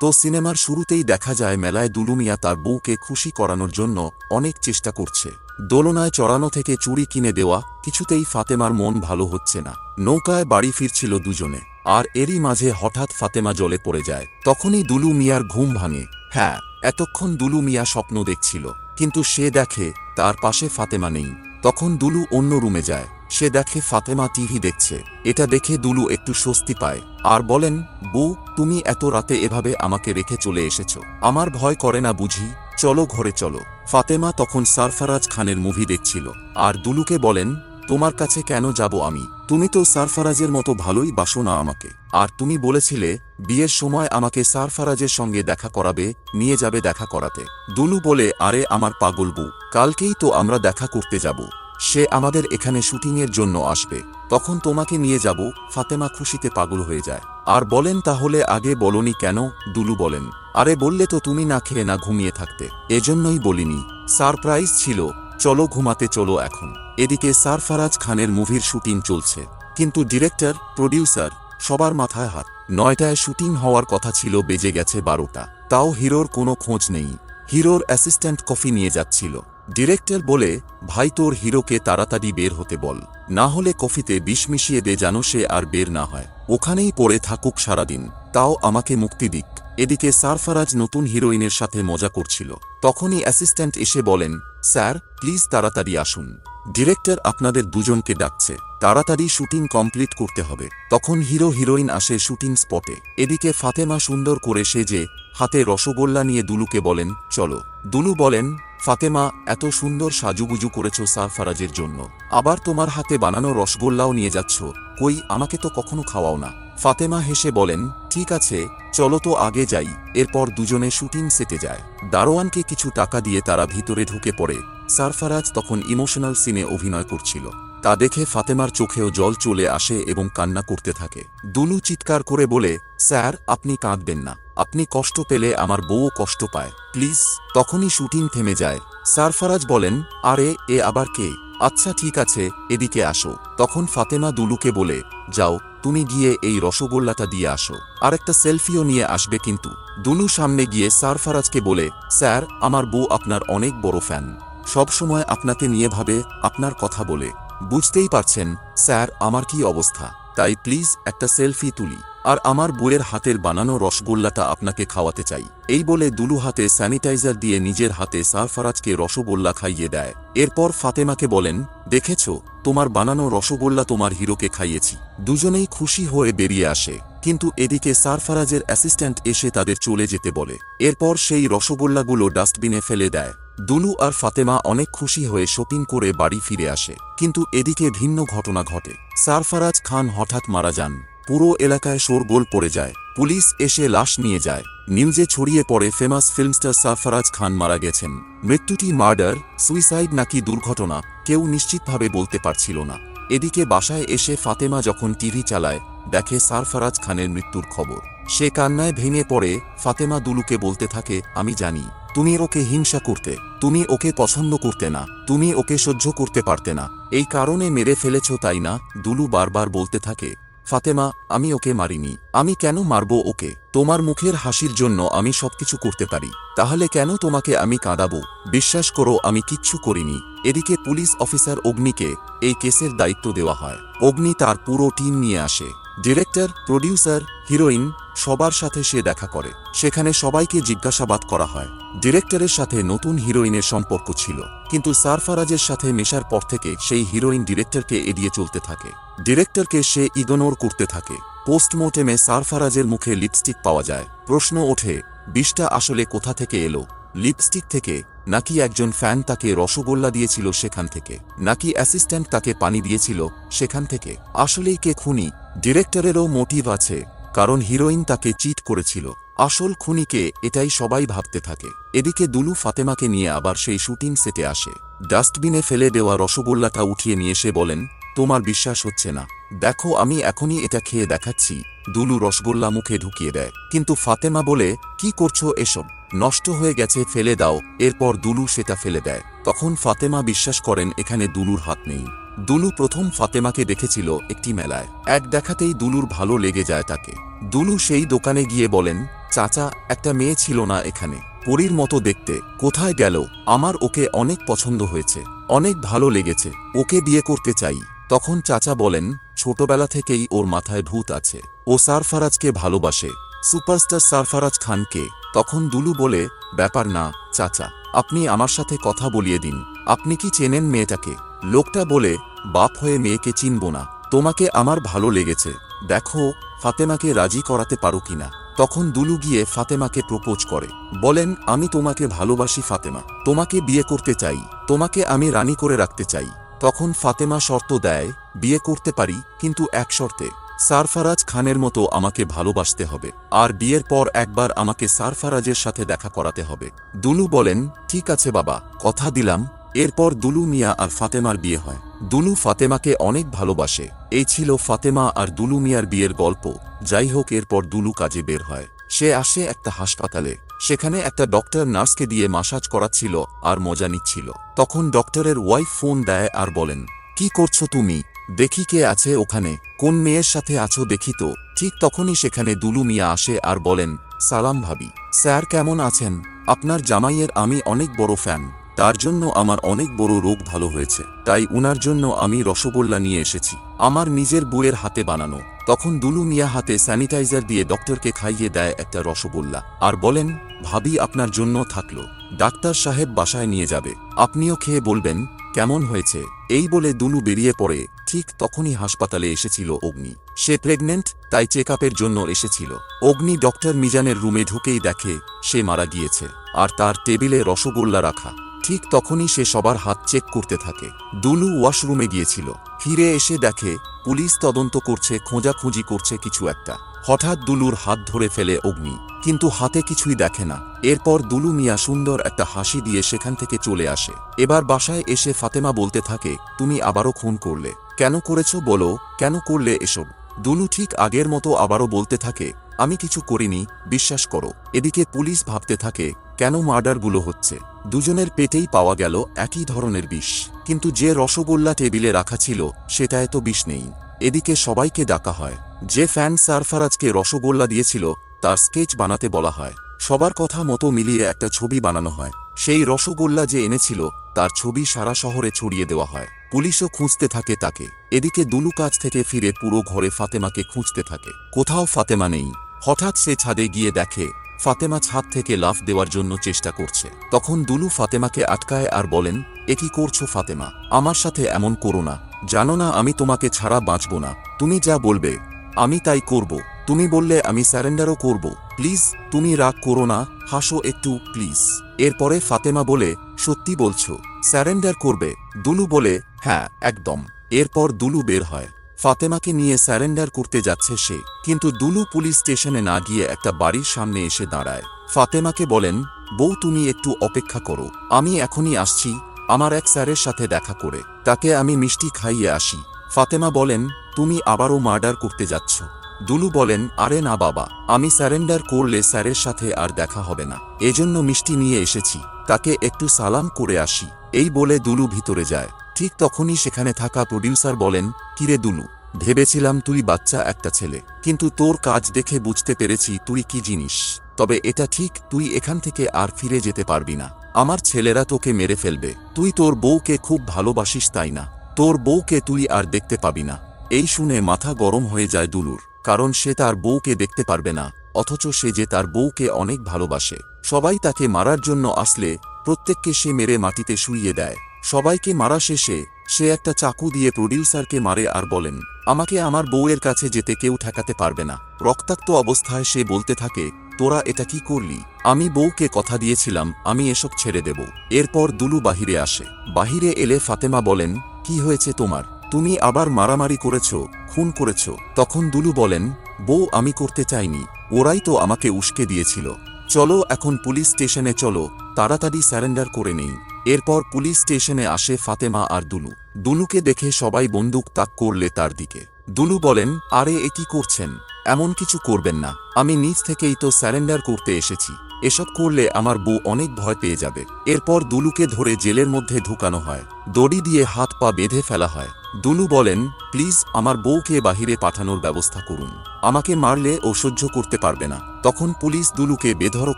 তো সিনেমার শুরুতেই দেখা যায় মেলায় দুলু মিয়া তার বউকে খুশি করানোর জন্য অনেক চেষ্টা করছে। দোলনায় চড়ানো থেকে চুরি কিনে দেওয়া, কিছুতেই ফাতেমার মন ভালো হচ্ছে না। নৌকায় বাড়ি ফিরছিল দুজনে। আর এরই মাঝে হঠাৎ ফাতেমা জলে পড়ে যায়। তখনই দুলু মিয়ার ঘুম ভাঙে। হ্যাঁ এতক্ষণ দুলু মিয়া স্বপ্ন দেখছিল। কিন্তু সে দেখে তার পাশে ফাতেমা নেই। তখন দুলু অন্য রুমে যায়। সে দেখে ফাতেমা টিভি দেখছে। এটা দেখে দুলু একটু স্বস্তি পায়। আর বলেন, বউ, তুমি এত রাতে এভাবে আমাকে রেখে চলে এসেছ। আমার ভয় করে না বুঝি? চলো ঘরে চলো। ফাতেমা তখন সারফারাজ খানের মুভি দেখছিল। আর দুলুকে বলেন, তোমার কাছে কেন যাব আমি? তুমি তো সারফারাজের মতো ভালোই বাসো না আমাকে। আর তুমি বলেছিলে, বিয়ের সময় আমাকে সারফারাজের সঙ্গে দেখা করাবে, নিয়ে যাবে দেখা করাতে। দুলু বলে, আরে আমার পাগল বউ, কালকেই তো আমরা দেখা করতে যাব। সে আমাদের এখানে শুটিংয়ের জন্য আসবে। তখন তোমাকে নিয়ে যাব, ফাতেমা খুশিতে পাগল হয়ে যায়। আর বলেন তাহলে আগে বলনি কেন? দুলু বলেন। আরে বললে তো তুমি না খেয়ে না ঘুমিয়ে থাকতে। এজন্যই বলিনি। সারপ্রাইজ ছিল। চলো ঘুমাতে চলো এখন। এদিকে সারফারাজ খানের মুভির শুটিং চলছে। কিন্তু ডিরেক্টর, প্রডিউসার, সবার মাথায় হাত। নয়টায় শুটিং হওয়ার কথা ছিল, বেজে গেছে বারোটা। তাও হিরোর কোনো খোঁজ নেই। হিরোর অ্যাসিস্ট্যান্ট কফি নিয়ে যাচ্ছিল। ডিরেক্টর বলে, ভাই, তোর হিরোকে তাড়াতাড়ি বের হতে বল। না হলে কফিতে বিষ মিশিয়ে দে যেন সে আর বের না হয়। ওখানেই পড়ে থাকুক সারাদিন। তাও আমাকে মুক্তি দিক। এদিকে সারফারাজ নতুন হিরোইনের সাথে মজা করছিল। তখনই অ্যাসিস্ট্যান্ট এসে বলেন, স্যার, প্লিজ তাড়াতাড়ি আসুন। ডিরেক্টর আপনাদের দুজনকে ডাকছে। তাড়াতাড়ি শুটিং কমপ্লিট করতে হবে। তখন হিরো হিরোইন আসে শুটিং স্পটে। এদিকে ফাতেমা সুন্দর করে সে যে হাতে রসগোল্লা নিয়ে দুলুকে বলেন, চলো। দুলু বলেন ফাতেমা, এত সুন্দর সাজুগুজু করেছ সারফারাজের জন্য। আবার তোমার হাতে বানানো রসগোল্লাও নিয়ে যাচ্ছ। কই, আমাকে তো কখনো খাওয়াও না। ফাতেমা হেসে বলেন, ঠিক আছে, চলো তো আগে যাই। এরপর দুজনে শুটিং সেটে যায়। দারোয়ানকে কিছু টাকা দিয়ে তারা ভিতরে ঢুকে পড়ে। সারফারাজ তখন ইমোশনাল সিনে অভিনয় করছিল। তা দেখে ফাতেমার চোখেও জল চলে আসে এবং কান্না করতে থাকে। দুলু চিৎকার করে বলে, স্যার, আপনি কাঁদবেন না। আপনি কষ্ট পেলে আমার বউও কষ্ট পায়। প্লিজ, তখনই শুটিং থেমে যায় সারফারাজ বলেন, আরে, এ আবার কে? আচ্ছা ঠিক আছে, এদিকে আসো তখন ফাতেমা দুলুকে বলে, যাও, তুমি গিয়ে এই রসগোল্লাটা দিয়ে আসো। আর একটা সেলফিও নিয়ে আসবে কিন্তু দুলু সামনে গিয়ে সারফারাজকে বলে, স্যার, আমার বউ আপনার অনেক বড় ফ্যান। সবসময় আপনাকে নিয়ে ভাবে, আপনার কথা বলে। বুঝতেই পারছেন, স্যার, আমার কি অবস্থা। তাই প্লিজ একটা সেলফি তুলি। আর আমার বউয়ের হাতের বানানো রসগোল্লাটা আপনাকে খাওয়াতে চাই। এই বলে দুলু হাতে স্যানিটাইজার দিয়ে নিজের হাতে সারফারাজকে রসগোল্লা খাইয়ে দেয়। এরপর ফাতেমাকে বলেন, দেখেছ, তোমার বানানো রসগোল্লা তোমার হিরোকে খাইয়েছি। দুজনেই খুশি হয়ে বেরিয়ে আসে। কিন্তু এদিকে সারফারাজের অ্যাসিস্ট্যান্ট এসে তাদের চলে যেতে বলে। এরপর সেই রসগোল্লাগুলো ডাস্টবিনে ফেলে দেয়। দুলু আর ফাতেমা অনেক খুশি হয়ে শপিং করে বাড়ি ফিরে আসে। কিন্তু এদিকে ভিন্ন ঘটনা ঘটে। সারফারাজ খান হঠাৎ মারা যান। পুরো এলাকায় শোরগোল পড়ে যায়। পুলিশ এসে লাশ নিয়ে যায়। নিউজে ছড়িয়ে পড়ে ফেমাস ফিল্মস্টার সারফারাজ খান মারা গেছেন। মৃত্যুটি মার্ডার, সুইসাইড নাকি দুর্ঘটনা, কেউ নিশ্চিতভাবে বলতে পারছিল না। এদিকে বাসায় এসে ফাতেমা যখন টিভি চালায়, দেখে সারফারাজ খানের মৃত্যুর খবর। সে কান্নায় ভেঙে পড়ে। ফাতেমা দুলুকে বলতে থাকে, আমি জানি। তুমি ওকে হিংসা করতে, তুমি ওকে পছন্দ করতে না, তুমি ওকে সহ্য করতে পারতে না। এই কারণে মেরে ফেলেছ, তাই না? দুলু বারবার বলতে থাকে, ফাতেমা, আমি ওকে মারিনি, আমি কেন মারব ওকে? তোমার মুখের হাসির জন্য আমি সবকিছু করতে পারি, তাহলে কেন তোমাকে আমি কাঁদাবো? বিশ্বাস করো, আমি কিচ্ছু করিনি। এদিকে পুলিশ অফিসার অগ্নিকে এই কেসের দায়িত্ব দেওয়া হয়। অগ্নি তার পুরো টিম নিয়ে আসে। ডিরেক্টর, প্রডিউসার, হিরোইন, সবার সাথে সে দেখা করে। সেখানে সবাইকে জিজ্ঞাসাবাদ করা হয়। ডিরেক্টরের সাথে নতুন হিরোইনের সম্পর্ক ছিল, কিন্তু সারফারাজের সাথে মেশার পর থেকে সেই হিরোইন ডিরেক্টরকে এড়িয়ে চলতে থাকে। ডিরেক্টরকে সে ইগনোর করতে থাকে। পোস্টমর্টেমে সারফারাজের মুখে লিপস্টিক পাওয়া যায়। প্রশ্ন ওঠে, বিষটা আসলে কোথা থেকে এলো? লিপস্টিক থেকে? নাকি একজন ফ্যান তাকে রসগোল্লা দিয়েছিল সেখান থেকে? নাকি অ্যাসিস্ট্যান্ট তাকে পানি দিয়েছিল সেখান থেকে? আসলেই কে খুনি? ডিরেক্টরেরও মোটিভ আছে, কারণ হিরোইন তাকে চিট করেছিল। আসল খুনিকে এটাই সবাই ভাবতে থাকে। এদিকে দুলু ফাতেমাকে নিয়ে আবার সেই শুটিং সেটে আসে। ডাস্টবিনে ফেলে দেওয়া রসগোল্লাটা উঠিয়ে নিয়ে এসে বলেন, তোমার বিশ্বাস হচ্ছে না। দেখো, আমি এখনই এটা খেয়ে দেখাচ্ছি। দুলু রসগোল্লা মুখে ঢুকিয়ে দেয়। কিন্তু ফাতেমা বলে, কি করছ এসব? নষ্ট হয়ে গেছে, ফেলে দাও। এরপর দুলু সেটা ফেলে দেয়। তখন ফাতেমা বিশ্বাস করেন, এখানে দুলুর হাত নেই। দুলু প্রথম ফাতেমাকে দেখেছিল একটি মেলায়। এক দেখাতেই দুলুর ভালো লেগে যায় তাকে। দুলু সেই দোকানে গিয়ে বলেন, চাচা, একটা মেয়ে ছিল না এখানে। পরীর মতো দেখতে। কোথায় গেল? আমার ওকে অনেক পছন্দ হয়েছে। অনেক ভালো লেগেছে। ওকে বিয়ে করতে চাই। তখন চাচা বলেন, ছোটবেলা থেকেই ওর মাথায় ভূত আছে। ও সারফারাজকে ভালোবাসে। সুপারস্টার সারফারাজ খানকে তখন দুলু বলে, ব্যাপার না, চাচা, আপনি আমার সাথে কথা বলিয়ে দিন। আপনি কি চেনেন মেয়েটাকে? লোকটা বলে, বাপ হয়ে মেয়েকে চিনব না। তোমাকে আমার ভালো লেগেছে। দেখো, ফাতেমাকে রাজি করাতে পারো কিনা তখন দুলু গিয়ে ফাতেমাকে প্রপোজ করে। বলেন, আমি তোমাকে ভালোবাসি ফাতেমা। তোমাকে বিয়ে করতে চাই। তোমাকে আমি রানী করে রাখতে চাই। তখন ফাতেমা শর্ত দেয়, বিয়ে করতে পারি, কিন্তু এক শর্তে। সারফারাজ খানের মতো আমাকে ভালোবাসতে হবে। আর বিয়ের পর একবার আমাকে সারফারাজের সাথে দেখা করাতে হবে। দুলু বলেন, ঠিক আছে বাবা, কথা দিলাম। এরপর দুলু মিয়া আর ফাতেমার বিয়ে হয়। দুলু ফাতেমাকে অনেক ভালোবাসে। এই ছিল ফাতেমা আর দুলু মিয়ার বিয়ের গল্প। যাই হোক, এরপর দুলু কাজে বের হয়। সে আসে একটা হাসপাতালে। সেখানে একটা ডক্টর নার্সকে দিয়ে মাসাজ করাচ্ছিল আর মজা নিচ্ছিল। তখন ডক্টরের ওয়াইফ ফোন দেয় আর বলেন, কি করছ তুমি? দেখি কে আছে ওখানে। কোন মেয়ের সাথে আছো দেখি তো। ঠিক তখনই সেখানে দুলু মিয়া আসে আর বলেন, সালাম ভাবি। স্যার কেমন আছেন? আপনার জামাইয়ের আমি অনেক বড় ফ্যান। তার জন্য আমার অনেক বড় রোগ ভালো হয়েছে, তাই উনার জন্য আমি রসগোল্লা নিয়ে এসেছি। আমার নিজের বুয়ের হাতে বানানো। তখন দুলু মিয়া হাতে স্যানিটাইজার দিয়ে ডক্টরকে খাইয়ে দেয় একটা রসগোল্লা। আর বলেন, ভাবি আপনার জন্য থাকল। ডাক্তার সাহেব বাসায় নিয়ে যাবে। আপনিও খেয়ে বলবেন, কেমন হয়েছে? এই বলে দুলু বেরিয়ে পড়ে। ঠিক তখনই হাসপাতালে এসেছিল অগ্নি। সে প্রেগনেন্ট, তাই চেক জন্য এসেছিল। অগ্নি ডক্টর মিজানের রুমে ঢুকেই দেখে সে মারা গিয়েছে। আর তার টেবিলে রসগোল্লা রাখা। ঠিক তখনই সে সবার হাত চেক করতে থাকে। দুলু ওয়াশরুমে গিয়েছিল। ফিরে এসে দেখে, পুলিশ তদন্ত করছে, খোঁজাখুঁজি করছে কিছু একটা। হঠাৎ দুলুর হাত ধরে ফেলে অগ্নি, কিন্তু হাতে কিছুই দেখে না। এরপর দুলু মিয়া সুন্দর একটা হাসি দিয়ে সেখান থেকে চলে আসে। এবার বাসায় এসে ফাতেমা বলতে থাকে, তুমি আবারও খুন করলে। কেন করেছ বলো? কেন করলে এসব? দুলু ঠিক আগের মতো আবারও বলতে থাকে, আমি কিছু করিনি, বিশ্বাস করো। এদিকে পুলিশ ভাবতে থাকে কেন মার্ডারগুলো হচ্ছে? দুজনের পেটেই পাওয়া গেল একই ধরনের বিষ। কিন্তু যে রসগোল্লা টেবিলে রাখা ছিল, সেটায় তো বিষ নেই। এদিকে সবাইকে ডাকা হয়। যে ফ্যান সারফারাজকে রসগোল্লা দিয়েছিল, তার স্কেচ বানাতে বলা হয়। সবার কথা মতো মিলিয়ে একটা ছবি বানানো হয়। সেই রসগোল্লা যে এনেছিল, তার ছবি সারা শহরে ছড়িয়ে দেওয়া হয়। পুলিশও খুঁজতে থাকে তাকে। এদিকে দুলু কাজ থেকে ফিরে পুরো ঘরে ফাতেমাকে খুঁজতে থাকে। কোথাও ফাতেমা নেই। হঠাৎ সে ছাদে গিয়ে দেখে ফাতেমা ছাদ থেকে লাফ দেওয়ার জন্য চেষ্টা করছে। তখন দুলু ফাতেমাকে আটকায় আর বলেন, এ কি করছ ফাতেমা? আমার সাথে এমন করো না। জানো না, আমি তোমাকে ছাড়া বাঁচব না। তুমি যা বলবে, আমি তাই করব। তুমি বললে, আমি স্যারেন্ডারও করব। প্লিজ, তুমি রাগ করো না, হাসো একটু, প্লিজ। এরপরে ফাতেমা বলে, সত্যি বলছো স্যারেন্ডার করবে। দুলু বলে হ্যাঁ একদম। এরপর দুলু বের হয়। ফাতেমাকে নিয়ে স্যারেন্ডার করতে যাচ্ছে সে, কিন্তু দুলু পুলিশ স্টেশনে না গিয়ে একটা বাড়ির সামনে এসে দাঁড়ায়। ফাতেমাকে বলেন, বউ, তুমি একটু অপেক্ষা করো। আমি এখনই আসছি, আমার এক স্যারের সাথে দেখা করে। তাকে আমি মিষ্টি খাইয়ে আসি। ফাতেমা বলেন, তুমি আবারও মার্ডার করতে যাচ্ছ। দুলু বলেন, আরে না বাবা, আমি স্যারেন্ডার করলে স্যারের সাথে আর দেখা হবে না। এজন্য মিষ্টি নিয়ে এসেছি। তাকে একটু সালাম করে আসি। এই বলে দুলু ভিতরে যায়। ঠিক তখনই সেখানে থাকা প্রডিউসার বলেন, কিরে দুলু ভেবেছিলাম তুই বাচ্চা একটা ছেলে, কিন্তু তোর কাজ দেখে বুঝতে পেরেছি তুই কি জিনিস। তবে এটা ঠিক, তুই এখান থেকে আর ফিরে যেতে পারবি না। আমার ছেলেরা তোকে মেরে ফেলবে। তুই তোর বউকে খুব ভালোবাসিস তাই না? তোর বউকে তুই আর দেখতে পাবি না। এই শুনে মাথা গরম হয়ে যায় দুলুর কারণ সে তার বউকে দেখতে পারবে না, অথচ সে যে তার বউকে অনেক ভালোবাসে। সবাই তাকে মারার জন্য আসলে প্রত্যেককে সে মেরে মাটিতে শুইয়ে দেয়। সবাইকে মারা শেষে, সে একটা চাকু দিয়ে প্রডিউসারকে মারে আর বলেন, আমাকে আমার বউয়ের কাছে যেতে কেউ ঠেকাতে পারবে না। রক্তাক্ত অবস্থায় সে বলতে থাকে, তোরা এটা কি করলি? আমি বউকে কথা দিয়েছিলাম, আমি এসব ছেড়ে দেব। এরপর দুলু বাহিরে আসে। বাহিরে এলে ফাতেমা বলেন, কি হয়েছে তোমার? তুমি আবার মারামারি করেছ, খুন করেছ। তখন দুলু বলেন, বউ আমি করতে চাইনি, ওরাই তো আমাকে উস্কে দিয়েছিল। চলো এখন পুলিশ স্টেশনে চলো, তাড়াতাড়ি স্যারেন্ডার করে নেই। এরপর পুলিশ স্টেশনে আসে ফাতেমা আর দুলু। দুলুকে দেখে সবাই বন্দুক তাক করলে তার দিকে। দুলু বলেন, আরে, এ কি করছেন? এমন কিছু করবেন না। আমি নিজ থেকেই তো স্যারেন্ডার করতে এসেছি। এসব করলে আমার বউ অনেক ভয় পেয়ে যাবে এরপর দুলুকে ধরে জেলের মধ্যে ঢুকানো হয়। দড়ি দিয়ে হাত পা বেঁধে ফেলা হয়। দুলু বলেন, প্লিজ, আমার বউকে বাহিরে পাঠানোর ব্যবস্থা করুন। আমাকে মারলে ও সহ্য করতে পারবে না তখন পুলিশ দুলুকে বেধড়ক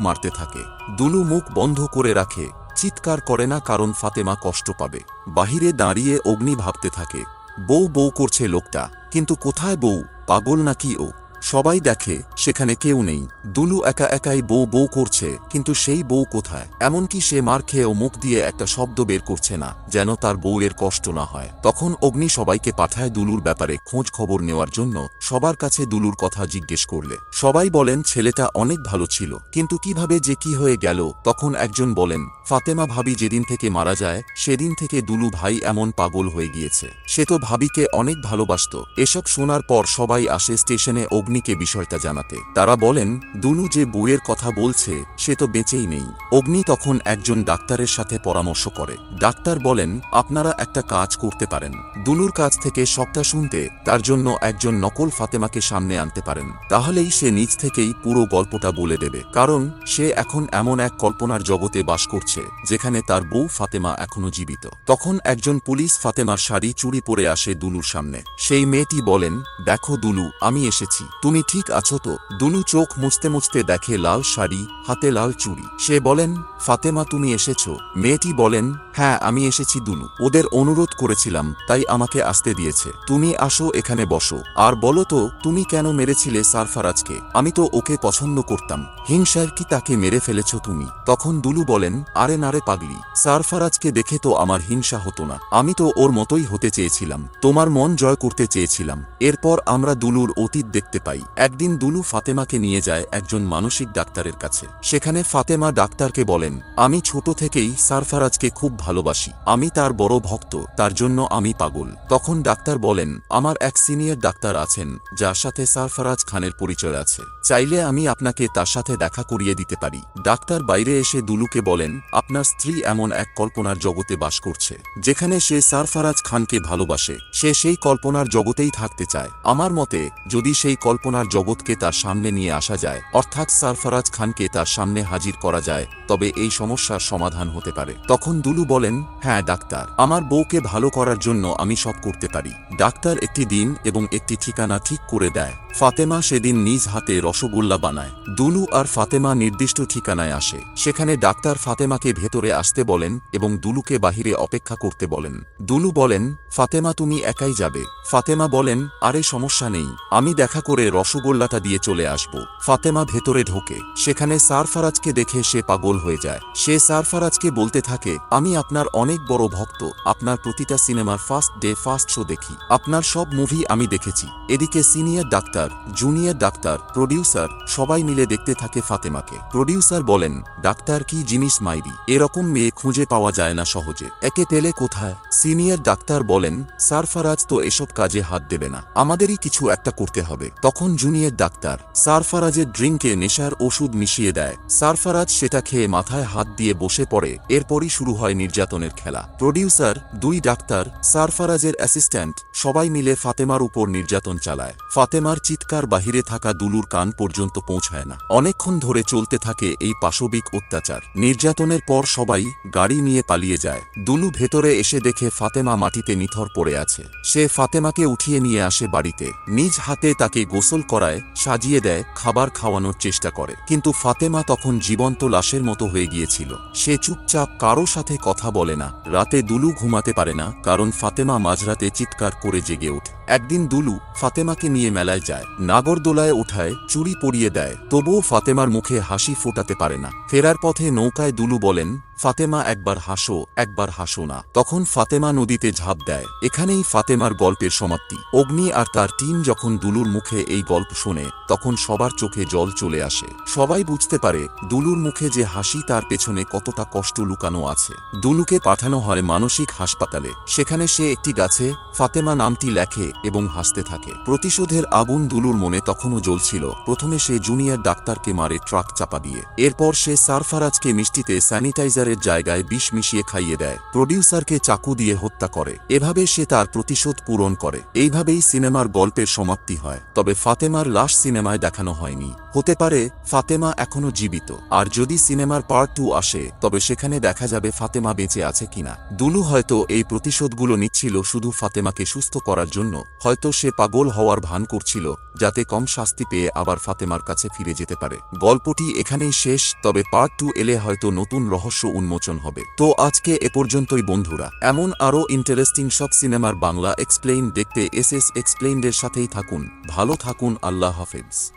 মারতে থাকে। দুলু মুখ বন্ধ করে রাখে। চিৎকার করে না কারণ ফাতেমা কষ্ট পাবে। বাহিরে দাঁড়িয়ে অগ্নি ভাবতে থাকে, বউ বউ করছে লোকটা, কিন্তু কোথায় বউ? পাগল নাকি ও? সবাই দেখে, সেখানে কেউ নেই। দুলু একা একাই বউ বউ করছে, কিন্তু সেই বউ কোথায়? এমনকি সে মার খেয়েও মুখ দিয়ে একটা শব্দ বের করছে না, যেন তার বউয়ের কষ্ট না হয়। তখন অগ্নি সবাইকে পাঠায় দুলুর ব্যাপারে খোঁজ খবর নেওয়ার জন্য। সবার কাছে দুলুর কথা জিজ্ঞেস করলে। সবাই বলেন, ছেলেটা অনেক ভালো ছিল, কিন্তু কীভাবে যে কি হয়ে গেল? তখন একজন বলেন, ফাতেমা ভাবি যেদিন থেকে মারা যায়, সেদিন থেকে দুলু ভাই এমন পাগল হয়ে গিয়েছে। সে তো ভাবিকে অনেক ভালোবাসত। এসব শোনার পর সবাই আসে স্টেশনে অগ্নিকে বিষয়টা জানাতে। তারা বলেন দুলু যে বউয়ের কথা বলছে, সে তো বেঁচেই নেই। অগ্নি তখন একজন ডাক্তারের সাথে পরামর্শ করে। ডাক্তার বলেন, আপনারা একটা কাজ করতে পারেন। দুলুর কাছ থেকে সবটা শুনতে তার জন্য একজন নকল ফাতেমাকে সামনে আনতে পারেন। তাহলেই সে নিজ থেকেই পুরো গল্পটা বলে দেবে। কারণ, সে এখন এমন এক কল্পনার জগতে বাস করছে, যেখানে তার বউ ফাতেমা এখনও জীবিত। তখন একজন পুলিশ ফাতেমার শাড়ি চুরি পরে আসে দুলুর সামনে। সেই মেয়েটি বলেন, দেখো দুলু আমি এসেছি। তুমি ঠিক আছো তো? দুলু চোখ মুছতে মুছতে দেখে লাল শাড়ি, হাতে লাল চুড়ি। সে বলেন, ফাতেমা, তুমি এসেছ। মেয়েটি বলেন হ্যাঁ আমি এসেছি দুলু ওদের অনুরোধ করেছিলাম, তাই আমাকে আসতে দিয়েছে। তুমি আসো, এখানে বসো। আর বলো তো, তুমি কেন মেরেছিলে সারফারাজকে আমি তো ওকে পছন্দ করতাম। হিংসার কি তাকে মেরে ফেলেছ তুমি? তখন দুলু বলেন, আরে নারে পাগলি সারফারাজকে দেখে তো আমার হিংসা হতো না। আমি তো ওর মতোই হতে চেয়েছিলাম। তোমার মন জয় করতে চেয়েছিলাম। এরপর আমরা দুলুর অতীত দেখতে পাই। একদিন দুলু ফাতেমাকে নিয়ে যায় একজন মানসিক ডাক্তারের কাছে। সেখানে ফাতেমা ডাক্তারকে বলেন, আমি ছোট থেকেই সারফারাজকে খুব ভালোবাসি। আমি তার বড় ভক্ত, তার জন্য আমি পাগল। তখন ডাক্তার বলেন, আমার এক সিনিয়র ডাক্তার আছেন, যার সাথে সারফারাজ খানের পরিচয় আছে। চাইলে আমি আপনাকে তার সাথে দেখা করিয়ে দিতে পারি। ডাক্তার বাইরে এসে দুলুকে বলেন, আপনার স্ত্রী এমন এক কল্পনার জগতে বাস করছে, যেখানে সে সারফারাজ খানকে ভালোবাসে। সে সেই কল্পনার জগতেই থাকতে চায়। আমার মতে, যদি সেই কল্পনার জগৎকে তার সামনে নিয়ে আসা যায়, অর্থাৎ সারফারাজ খানকে তার সামনে হাজির করা যায়, তবে এই সমস্যার সমাধান হতে পারে। তখন দুলু বলেন হ্যাঁ ডাক্তার। আমার বউকে ভালো করার জন্য আমি সব করতে পারি। ডাক্তার একটি দিন এবং একটি ঠিকানা ঠিক করে দেয়। ফাতেমা সেদিন নিজ হাতে রসগোল্লা বানায়। দুলু আর ফাতেমা নির্দিষ্ট ঠিকানায় আসে। সেখানে ডাক্তার ফাতেমাকে ভেতরে আসতে বলেন এবং দুলুকে বাহিরে অপেক্ষা করতে বলেন। দুলু বলেন, ফাতেমা, তুমি একাই যাবে। ফাতেমা বলেন, আরে, সমস্যা নেই। আমি দেখা করে রসগোল্লাটা দিয়ে চলে আসব। ফাতেমা ভেতরে ঢোকে। সেখানে সারফারাজকে দেখে সে পাগল হয়ে যায়। সে সারফারাজকে বলতে থাকে, আমি আপনার অনেক বড় ভক্ত। আপনার প্রতিটা সিনেমার ফার্স্ট ডে ফার্স্ট শো দেখি। আপনার সব মুভি আমি দেখেছি। এদিকে senior doctor junior doctor, producer, সবাই মিলে দেখতে থাকে ফাতেমাকে। প্রডিউসার বলেন, ডাক্তার কি জিনিস মাইরি? এরকম মেয়ে খুঁজে পাওয়া যায় না সহজে। একে তেলে কোথায়? সিনিয়র ডাক্তার বলেন সারফারাজ তো এসব কাজে হাত দেবে না। আমাদেরই কিছু একটা করতে হবে। তখন জুনিয়র ডাক্তার সারফারাজের ড্রিঙ্কে নেশার ওষুধ মিশিয়ে দেয়। সারফারাজ সেটা খেয়ে মাথায় হাত দিয়ে বসে পড়ে। এরপরই শুরু হয় নির্যাতনের খেলা। প্রডিউসার, দুই ডাক্তার সারফারাজের অ্যাসিস্ট্যান্ট, সবাই মিলে ফাতেমার উপর নির্যাতন চালায়। ফাতেমার চিৎকার বাহিরে থাকা দুলুর কান পর্যন্ত পৌঁছায় না। অনেকক্ষণ ধরে চলতে থাকে এই পাশবিক অত্যাচার। নির্যাতনের পর সবাই গাড়ি নিয়ে পালিয়ে যায়। দুলু ভেতরে এসে দেখে ফাতেমা মাটিতে নিথর পড়ে আছে। সে ফাতেমাকে উঠিয়ে নিয়ে আসে বাড়িতে। নিজ হাতে তাকে গোসল করায়, সাজিয়ে দেয়, খাবার খাওয়ানোর চেষ্টা করে। কিন্তু ফাতেমা তখন জীবন্ত লাশের মতো হয়ে গিয়েছিল। সে চুপচাপ কারও সাথে কথা বলে না। রাতে দুলু ঘুমাতে পারে না, কারণ ফাতেমা মাঝরাতে চিৎকার করে জেগে ওঠে। একদিন দুলু ফাতেমাকে নিয়ে মেলায় যায়। নাগরদোলায় ওঠায় চুরি পরিয়ে দেয়, তবুও ফাতেমার মুখে হাসি ফোটাতে পারে না। ফেরার পথে নৌকায় দুলু বলেন ফাতেমা একবার হাসো একবার হাসো না। তখন ফাতেমা নদীতে ঝাঁপ দেয়। এখানেই ফাতেমার গল্পের সমাপ্তি। অগ্নি আর তার টিম যখন দুলুর মুখে এই গল্প শোনে, তখন সবার চোখে জল চলে আসে। সবাই বুঝতে পারে, দুলুর মুখে যে হাসি তার পেছনে কতটা কষ্ট লুকানো আছে। দুলুকে পাঠানো হয় মানসিক হাসপাতালে। সেখানে সে একটি গাছে, ফাতেমা নামটি লেখে এবং হাসতে থাকে। প্রতিশোধের আগুন দুলুর মনে তখনও জ্বলছিল। প্রথমে সে জুনিয়র ডাক্তারকে মারে ট্রাক চাপা দিয়ে। এরপর সে সারফারাজকে মিষ্টিতে স্যানিটাইজার ডাক্তারের জায়গায় বিষ মিশিয়ে খাইয়ে দেয়। প্রডিউসারকে চাকু দিয়ে হত্যা করে। এভাবে সে তার প্রতিশোধ পূরণ করে। এইভাবেই সিনেমার গল্পের সমাপ্তি হয়। তবে ফাতেমার লাশ সিনেমায় দেখানো হয়নি। হতে পারে, ফাতেমা এখনও জীবিত। আর যদি সিনেমার পার্ট টু আসে, তবে সেখানে দেখা যাবে ফাতেমা বেঁচে আছে কিনা। দুলু হয়তো এই প্রতিশোধগুলো নিচ্ছিল শুধু ফাতেমাকে সুস্থ করার জন্য। হয়তো সে পাগল হওয়ার ভান করছিল, যাতে কম শাস্তি পেয়ে আবার ফাতেমার কাছে ফিরে যেতে পারে। গল্পটি এখানেই শেষ, তবে পার্ট টু এলে হয়তো নতুন রহস্য উন্মোচন হবে। তো আজকে এ পর্যন্তই বন্ধুরা। এমন আরও ইন্টারেস্টিং সব সিনেমার বাংলা এক্সপ্লেইন দেখতে এস এস এক্সপ্লেইনদের সাথেই থাকুন। ভালো থাকুন, আল্লাহ হাফেজ।